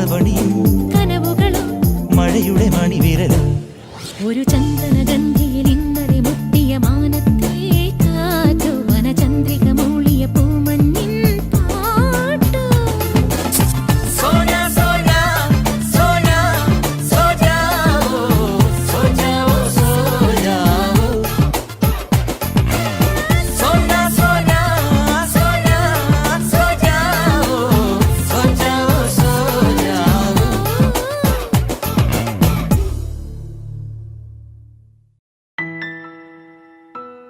രാസവണിയും കനവുകളും മഴയുടെ മണിവിരലും ഒരു ചന്ദന